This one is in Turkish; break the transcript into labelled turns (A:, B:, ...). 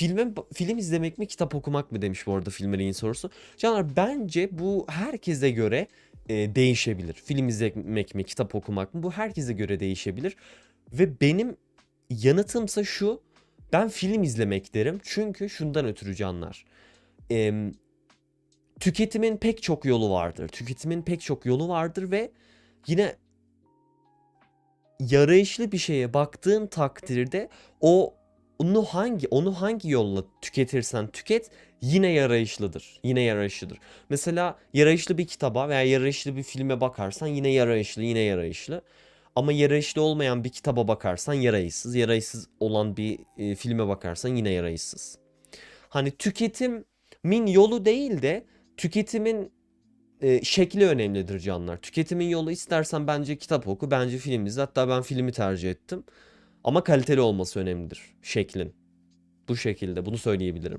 A: filme film izlemek mi kitap okumak mı demiş bu arada filmlerin sorusu. Canlar bence bu herkese göre e, değişebilir. Film izlemek mi kitap okumak mı bu herkese göre değişebilir. Ve benim yanıtımsa şu ben film izlemek derim çünkü şundan ötürü canlar. Em, tüketimin pek çok yolu vardır. Tüketimin pek çok yolu vardır ve yine yarayışlı bir şeye baktığın takdirde o onu hangi onu hangi yolla tüketirsen tüket yine yarayışlıdır. Yine yarayışlıdır. Mesela yarayışlı bir kitaba veya yarayışlı bir filme bakarsan yine yarayışlı, yine yarayışlı. Ama yarayışlı olmayan bir kitaba bakarsan yarayışsız, yarayışsız olan bir e, filme bakarsan yine yarayışsız. Hani tüketimin yolu değil de tüketimin e, şekli önemlidir canlar. Tüketimin yolu istersen bence kitap oku, bence film izle. Hatta ben filmi tercih ettim. Ama kaliteli olması önemlidir şeklin. Bu şekilde bunu söyleyebilirim.